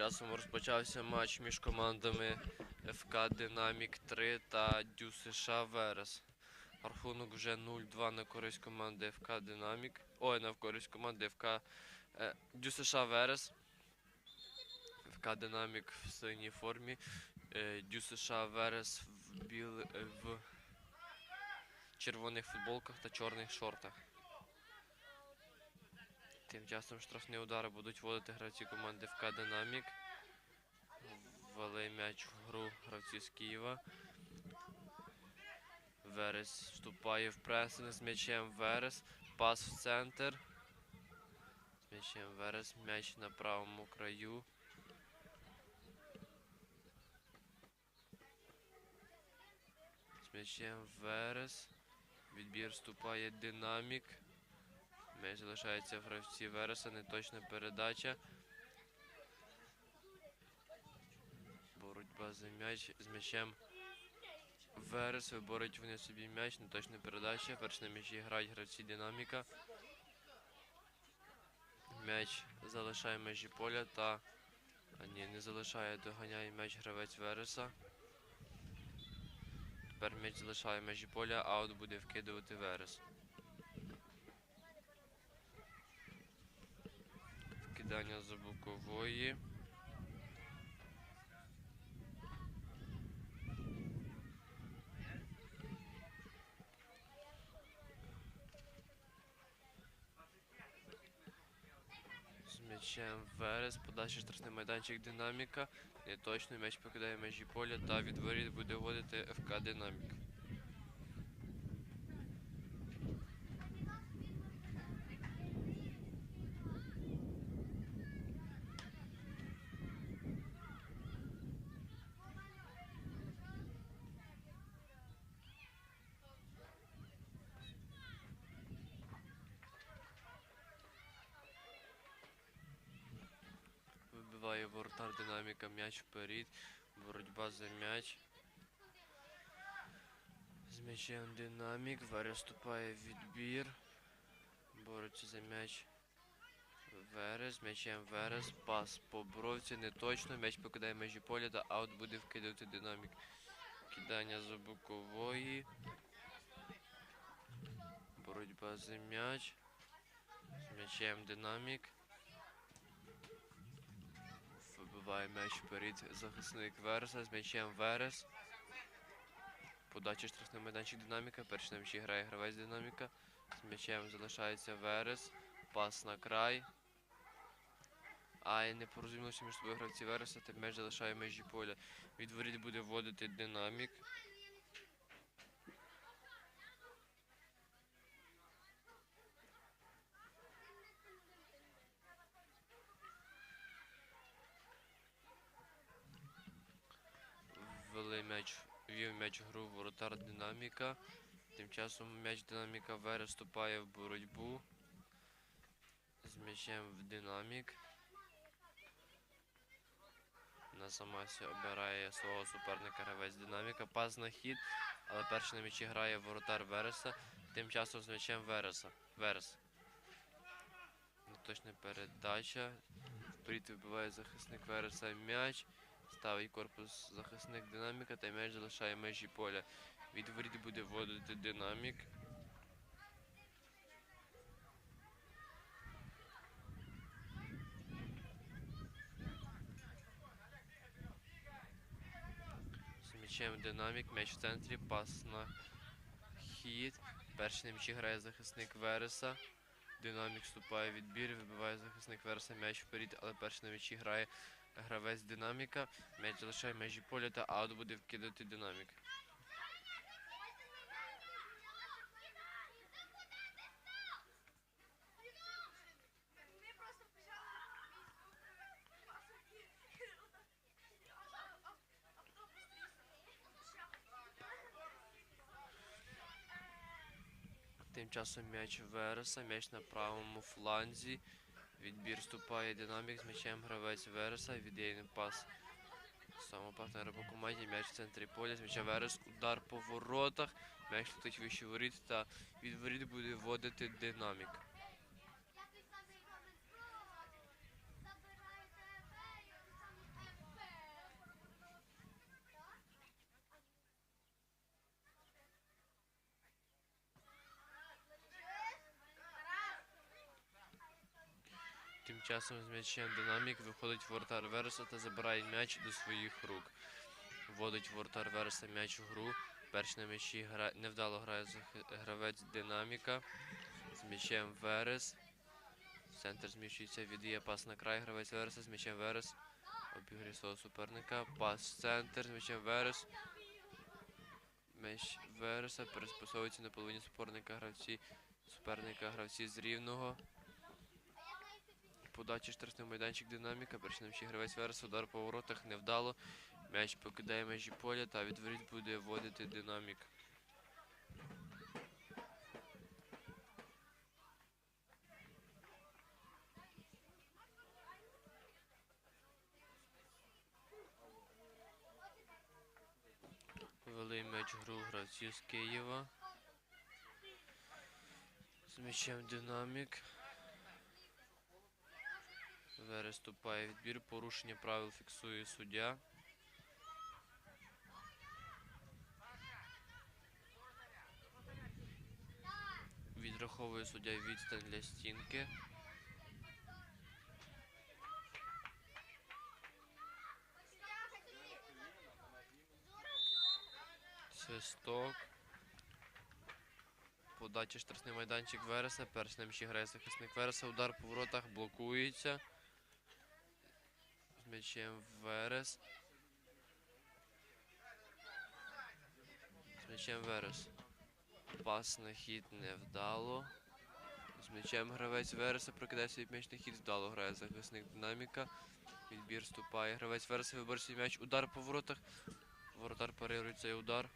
Часом розпочався матч між командами ФК Динамік 3 та Дю США Верес. Рахунок вже 0-2 на користь команди ФК Динамік. Ой, на користь команди ФК е, Дю США Верес. ФК Динамік в синій формі. Е, Дю Верес в, біл... в червоних футболках та чорних шортах. Тим часом штрафні удари будуть вводити гравці команди ФК Динамік. Ввели м'яч в гру гравці з Києва. Верес вступає в пресинг з м'ячем Верес. Пас в центр. З м'ячем Верес. М'яч на правому краю. З м'ячем Верес. Відбір вступає Динамік. М'яч залишається в гравці Вереса, неточна передача. Боротьба за м'яч з м'ячем. Верес виборють вони собі м'яч, неточна передача. Перш на м'ячі грають гравці Динаміка. М'яч залишає межі поля та. А ні, не залишає, доганяє м'яч гравець Вереса. Тепер м'яч залишає межі поля, аут буде вкидувати Верес. Бокової. З м'ячем Верес, подальший штрафний майданчик Динаміка. Неточно м'яч покидає межі поля та від воріт буде вводити ФК Динамік. Вибиває воротар динаміка м'яч вперед. Боротьба за м'яч. З м'ячем динамік, переступає відбір. Бореться за м'яч. Верес, м'ячем Верес, пас по бровці, не точно, м'яч покидає межі поля та аут буде вкидати динамік. Кидання за бокової. Боротьба за м'яч. З м'ячем динамік. Вибиває м'яч вперед захисник Вереса, з м'ячем Верес. Подача штрафний майданчик динаміка. Перший на м'ячі грає гравець динаміка. З м'ячем залишається Верес. Пас на край. А не порозумілося між собою гравці Вереса, та м'яч залишає межі поля. Від воріт буде вводити динамік. Ввели м'яч, ввів м'яч гру воротар динаміка. Тим часом м'яч динаміка Верес вступає в боротьбу. З м'ячем в динамік. На замасі обирає свого суперника гравець динаміка. Пас на хід, але перший на м'ячі грає воротар Вереса. Тим часом з м'ячем Вереса. Верес. Неточна передача. Вперед вибиває захисник Вереса м'яч. Ставить корпус захисник динаміка та м'яч залишає межі поля. Від воріт буде вводити динамік. З м'ячем динамік, м'яч в центрі, пас на хід. Перший на м'ячі грає захисник Вереса. Динамік вступає в відбір, вибиває захисник Вереса м'яч вперед, але перший на м'ячі грає гравець динаміка. М'яч залишає межі поля та аут буде вкидати динамік. Тим часом м'яч Вереса, м'яч на правому фланзі. Відбір вступає динамік з м'ячем гравець Вереса, віддає пас самого партнера по команді, м'яч в центрі поля, з м'яча Верес, удар по воротах, м'яч летить вище воріт та від воріт буде вводити динамік. Тим часом з м'ячем динамік виходить воротар Вереса та забирає м'яч до своїх рук. Вводить воротар Вереса м'яч у гру. Перший на м'ячі гра... невдало грає гравець динаміка. З м'ячем Верес. Центр зміщується, віддає пас на край. Гравець Вереса з м'ячем Верес. Обіграє свого суперника. Пас в центр з м'ячем Верес. М'яч Вереса переспосовується на половині суперника гравці. Суперника гравці з рівного. Подача штрафний майданчик динаміка. Перший на м'ячі гравець Верес. Удар по воротах невдало. М'яч покидає межі поля та від воріт буде вводити динамік. Вели м'яч гру гравців з Києва. З м'ячем динамік. Переступає відбір, порушення правил фіксує суддя. Відраховує суддя відстань для стінки. Свисток. Подача штрафний майданчик Вереса. Перший на м'ячі грає захисник Вереса. Удар по воротах блокується. М'ячем Верес. З м'ячем Верес. Пас на хід невдало. З м'ячем гравець Вереса прокидає свій м'яч на хід, вдало грає захисник динаміка. Відбір вступає. Гравець Вереса виборює свій м'яч. Удар по воротах. Воротар парирує цей удар.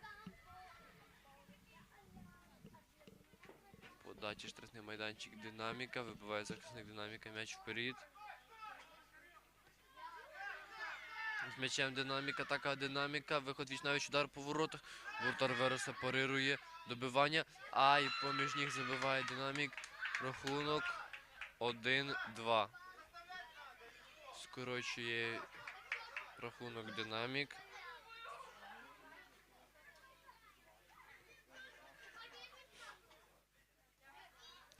Подача штрафний майданчик динаміка. Вибиває захисник динаміка м'яч вперед. З м'ячем динаміка, така динаміка, виход віч навіть удар по воротах. Воротар Вереса парирує добивання. А і поміж ніг забиває динамік. Рахунок 1-2. Скорочує рахунок динамік.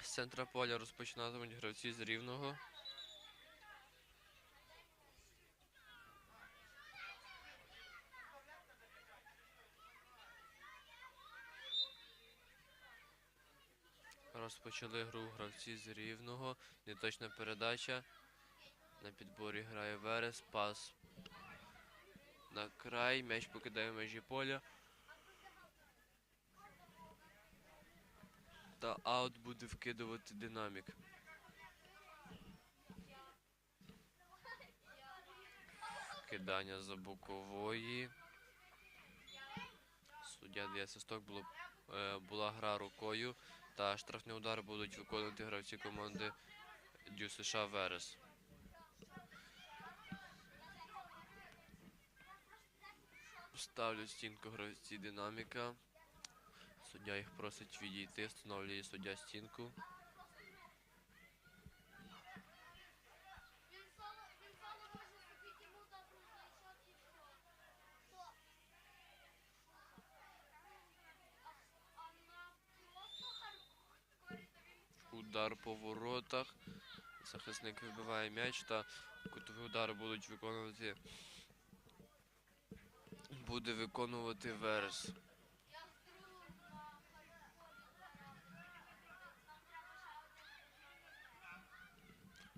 З центра поля розпочинатимуть гравці з рівного. Розпочали гру гравці з рівного. Неточна передача. На підборі грає Верес. Пас на край. М'яч покидає межі поля. Та аут буде вкидувати динамік. Кидання за бокової. Суддя дає свисток, було, е, була гра рукою. Та штрафний удар будуть виконувати гравці команди Дю США Верес. Ставлю стінку гравці динаміка. Суддя їх просить відійти, встановлює суддя стінку. Він сало, він сало може собі йому добру знайшов і все. Хто? А, а на просто хардкорі то він Удар по воротах. Захисник вибиває м'яч та кутові удари будуть виконувати. Буде виконувати хардкорі.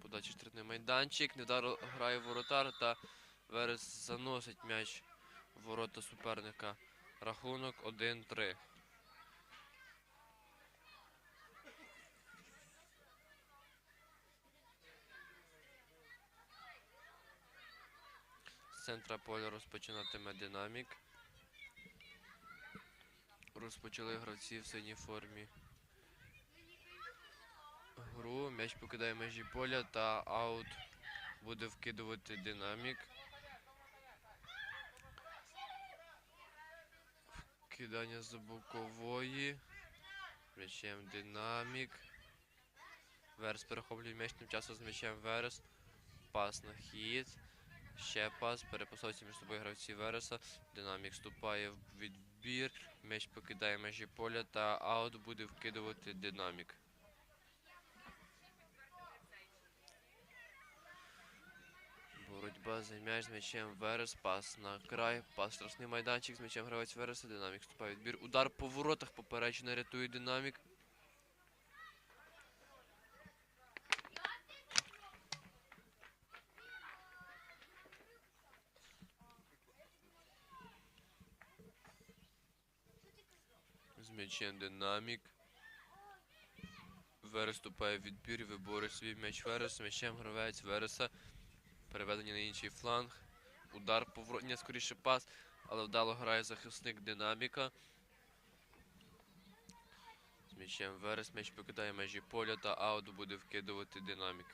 Подачі штрафний майданчик. Недар грає воротар та Верес заносить м'яч ворота суперника. Рахунок 1-3. З центра поля розпочинатиме динамік. Розпочали гравці в синій формі гру. М'яч покидає межі поля та аут буде вкидувати динамік. Кидання з бокової. М'ячем динамік. Верес перехоплює м'яч тим часом з м'ячем Верес. Пас на хід. Ще пас. Перепасовуються між собою гравці Вереса. Динамік вступає в відбір. М'яч покидає межі поля та аут буде вкидувати динамік. Боротьба за м'яч з м'ячем Верес, пас на край, пас штрафний майданчик з м'ячем гравець Вереса, динамік вступає відбір. Удар по воротах, поперечина рятує динамік. М'ячем динамік. Верес вступає в відбір, виборить свій м'яч Верес, м'ячем гравець Вереса. Переведення на інший фланг. Удар по вро- скоріше пас, але вдало грає захисник динаміка. З м'ячем Верес, м'яч покидає межі поля та аут буде вкидувати динамік.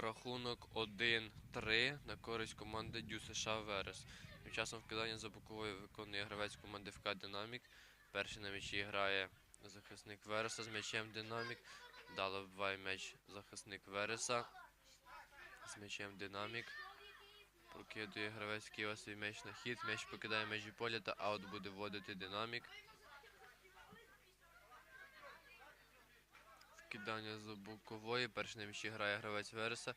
Рахунок 1-3 на користь команди Дю США Верес. Тим часом вкидання за боковою виконує гравець команди ФК Динамік. Перший на м'ячі грає захисник Вереса з м'ячем Динамік. Дало вбиває м'яч захисник Вереса. З м'ячем Динамік. Прокидує гравець Києва свій м'яч на хід. М'яч покидає межі поля та аут буде вводити Динамік. Вкидання з бокової. Перший на м'ячі грає гравець Вереса.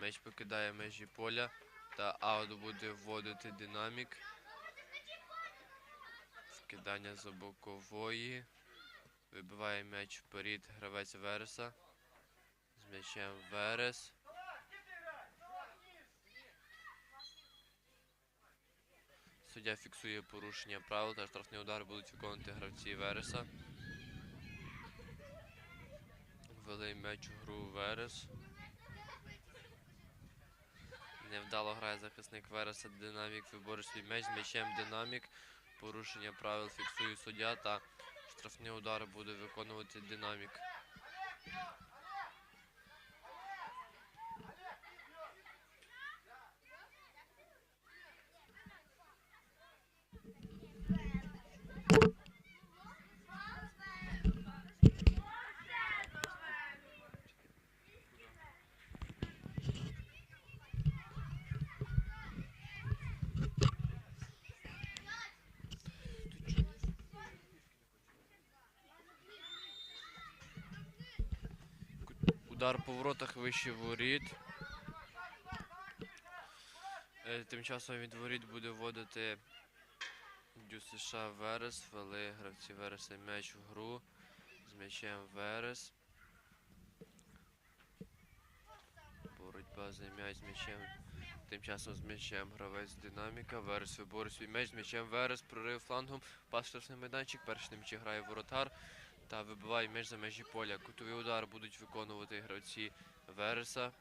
М'яч покидає межі поля та аут буде вводити Динамік. Вкидання з бокової. Вибиває м'яч вперед гравець Вереса. З м'ячем Верес. Суддя фіксує порушення правил та штрафний удар будуть виконувати гравці Вереса. Ввели м'яч у гру Верес. Невдало грає захисник Вереса Динамік. Виборить свій м'яч з м'ячем Динамік. Порушення правил фіксує суддя та штрафний удар буде виконувати Динамік. Удар по воротах вище воріт. Е, Тим часом від воріт буде вводити ДЮСШ Верес. Вели гравці Вереса м'яч в гру. З м'ячем Верес. Боротьба за м'яч з м'ячем. Тим часом з м'ячем гравець динаміка. Верес виборює свій м'яч з м'ячем Верес. Прорив флангом. Пас штрафний майданчик. Перший на м'ячі грає воротар. Та вибиває м'яч за межі поля. Кутовий удар будуть виконувати гравці Вереса.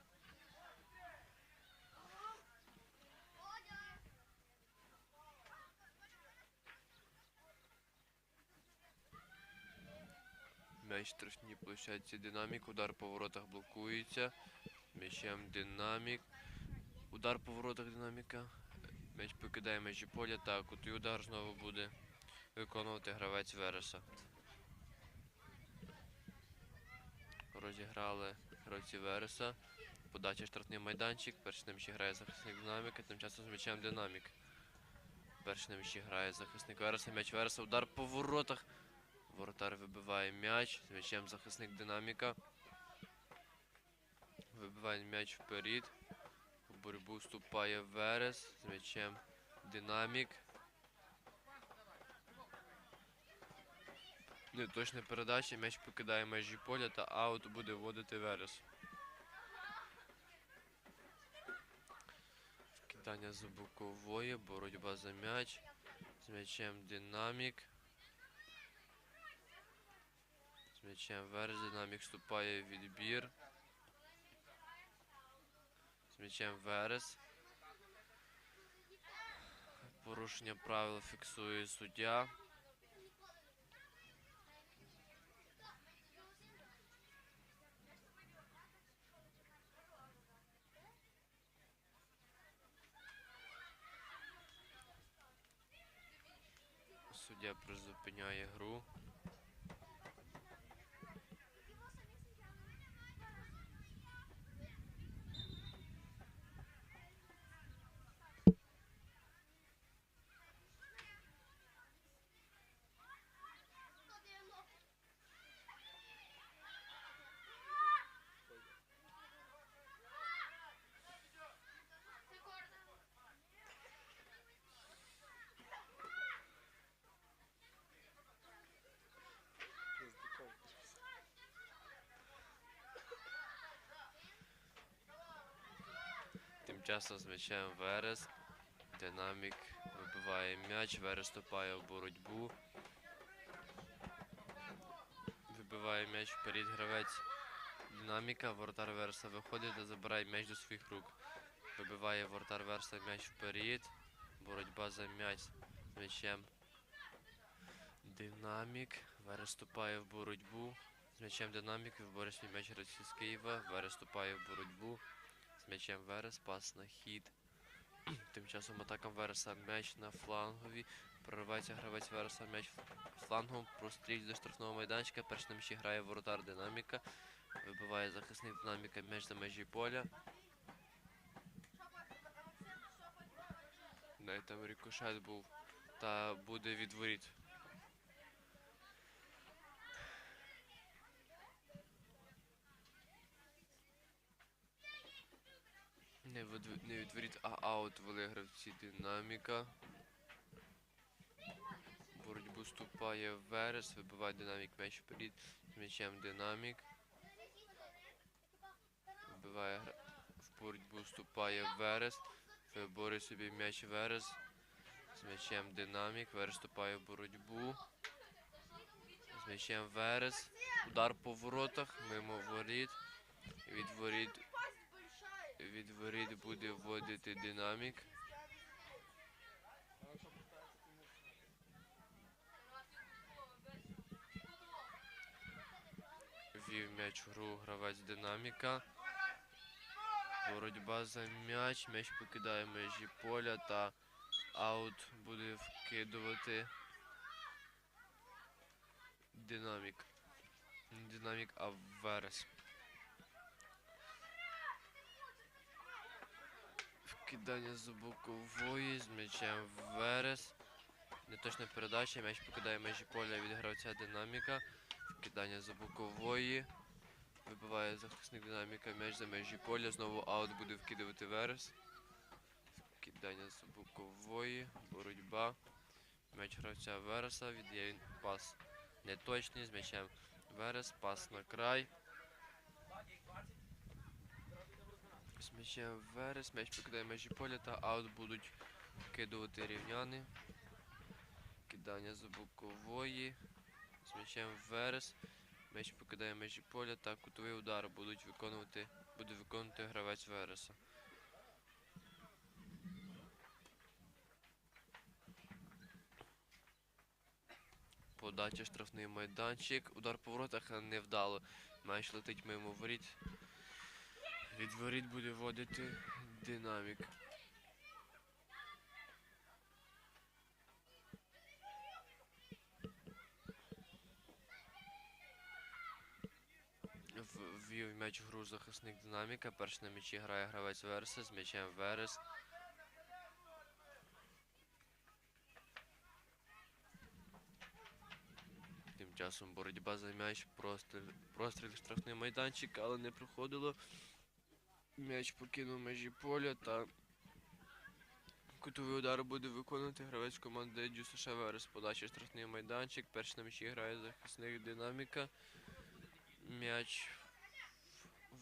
М'яч штрафній площадці динамік. Удар по воротах блокується. М'ячем динамік. Удар по воротах динаміка. М'яч покидає межі поля. Так, кутовий удар знову буде виконувати гравець Вереса. Розіграли гравці Вереса. Подача штрафний майданчик. Перший на м'ячі грає захисник динаміка. Тим часом з м'ячем динамік. Перший на м'ячі грає захисник Вереса. М'яч Вереса. Удар по воротах. Воротар вибиває м'яч. З м'ячем захисник динаміка. Вибиває м'яч вперед. У боротьбу вступає Верес. З м'ячем динамік. Неточна передача, м'яч покидає межі поля та аут буде вводити Верес. Вкидання з бокової, боротьба за м'яч. З м'ячем динамік. З м'ячем Верес, динамік вступає в відбір. З м'ячем Верес. Порушення правил фіксує суддя. Суддя призупиняє гру. Тим часом з м'ячем Верес. Динамік вибиває м'яч, Верес вступає в боротьбу. Вибиває м'яч вперед гравець динаміка. Воротар Вереса виходить та забирає м'яч до своїх рук. Вибиває воротар Вереса м'яч вперед. Боротьба за м'яч з м'ячем. Динамік. Верес вступає в боротьбу. З м'ячем динамік свій м'яч гравці з Києва. Верес вступає в боротьбу. М'ячем Верес, пас на хід. Тим часом атака Вереса м'яч на флангові. Проривається гравець Вереса м'яч флангом, простріль до штрафного майданчика. Перший на м'ячі грає воротар динаміка. Вибиває захисник динаміка м'яч за межі поля. Навіть там рикошет був. Та буде від воріт. Не, від, не від а аут вели гравці динаміка. Боротьбу вступає Верес, вибиває динамік м'яч вперед з м'ячем динамік. Вбиває в боротьбу вступає Верес. Виборює собі м'яч Верес. З м'ячем динамік. Верес вступає в боротьбу. З м'ячем Верес. Удар по воротах, мимо воріт. Від воріт від воріт буде вводити динамік. Вів м'яч в гру гравець динаміка. Боротьба за м'яч. М'яч покидає межі поля та аут буде вкидувати динамік. Динамік, а Верес. Вкидання з бокової з м'ячем Верес. Неточна передача, м'яч покидає межі поля від гравця динаміка. Вкидання з бокової. Вибиває захисник динаміка м'яч за межі поля. Знову аут буде вкидувати Верес. Кидання з бокової, боротьба. М'яч гравця Вереса, віддає пас неточний з м'ячем. Верес, пас на край. З Верес, м'яч покидає межі поля та аут будуть вкидувати рівняни. Кидання з бокової. З Верес. М'яч покидає межі поля та кутовий удар будуть виконувати, буде виконувати гравець Вереса. Подача штрафний майданчик. Удар по воротах невдало. М'яч летить мимо воріт. Від воріт буде вводити динамік. В- Ввів м'яч в гру захисник динаміка. Перший на м'ячі грає гравець Вереса з м'ячем Верес. Тим часом боротьба за м'яч, простріл, простріл штрафний майданчик, але не проходило. М'яч покинув межі поля та кутовий удар буде виконувати гравець команди Дю США Верес. Подача штрафний майданчик. Перший на м'ячі грає захисник динаміка. М'яч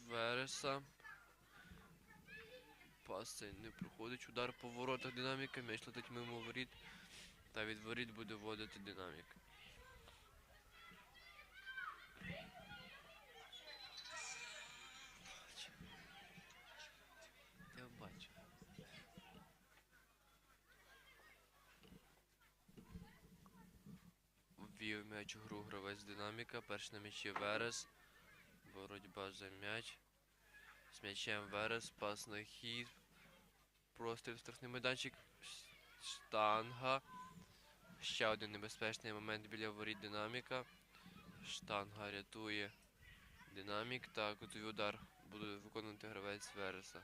Вереса. Пас цей не проходить. Удар по воротах динаміка. М'яч летить мимо воріт. Та від воріт буде вводити динамік. Ввів м'яч у гру гравець динаміка. Перший на м'ячі Верес. Боротьба за м'яч. З м'ячем Верес. Пас на хід. Простріл штрафний майданчик. Штанга. Ще один небезпечний момент біля воріт динаміка. Штанга рятує динамік та кутовий удар буде виконувати гравець Вереса.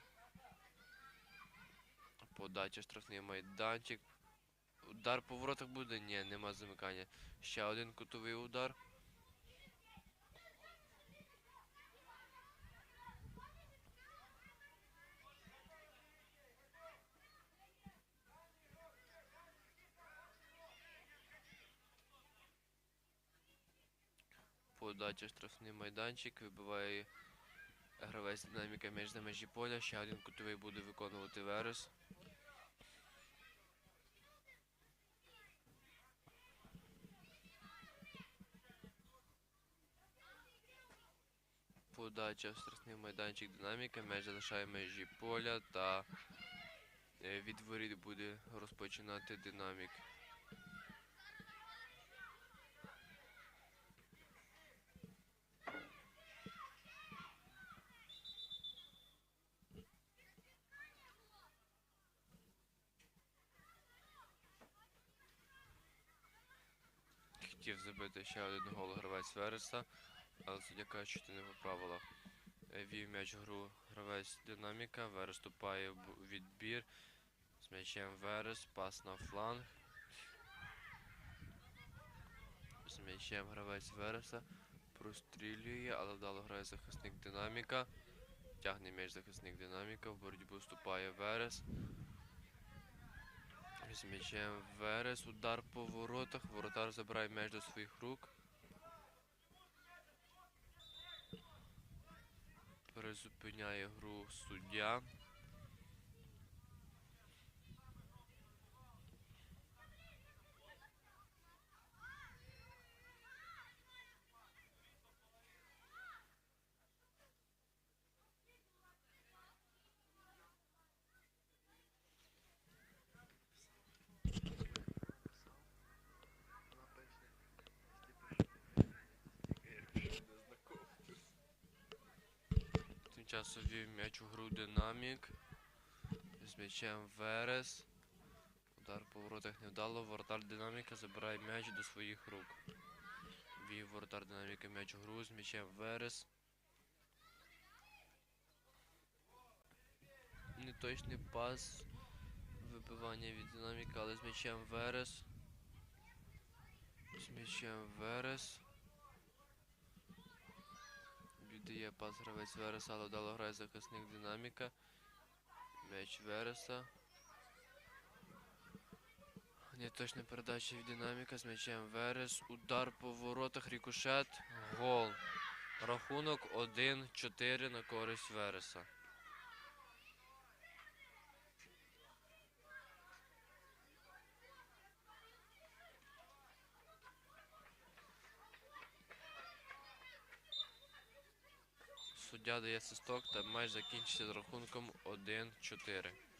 Подача штрафний майданчик. Удар по воротах буде? Ні, нема замикання. Ще один кутовий удар. Подача штрафний майданчик. Вибиває гравець динаміка між за межі поля. Ще один кутовий буде виконувати Верес. Подача в штрафний майданчик динаміка. М'яч залишає межі поля та е, від воріт буде розпочинати динамік. Хотів забити ще один гол гравець Вереса, але по правилах. Е, Вів м'яч гру гравець динаміка, Верес ступає в відбір. З м'ячем Верес, пас на фланг. З м'ячем гравець Вереса прострілює, але вдало грає захисник динаміка. Тягне м'яч захисник динаміка, в боротьбу вступає Верес. З м'ячем Верес, удар по воротах, воротар забирає м'яч до своїх рук. Призупиняє гру суддя. Вів м'яч у гру динамік. З м'ячем Верес. Удар по воротах невдало. Воротар динаміка забирає м'яч до своїх рук. Вів воротар динаміка м'яч у гру з м'ячем Верес. Неточний пас. Вибивання від динаміка, але з м'ячем Верес. З м'ячем Верес. Віддає пас гравець Вереса, але вдало грає захисник динаміка. М'яч Вереса. Неточна передача від динаміка з м'ячем Верес. Удар по воротах, рікушет, Гол. Рахунок 1-4 на користь Вереса. Суддя дає свисток та матч закінчиться з рахунком 1-4.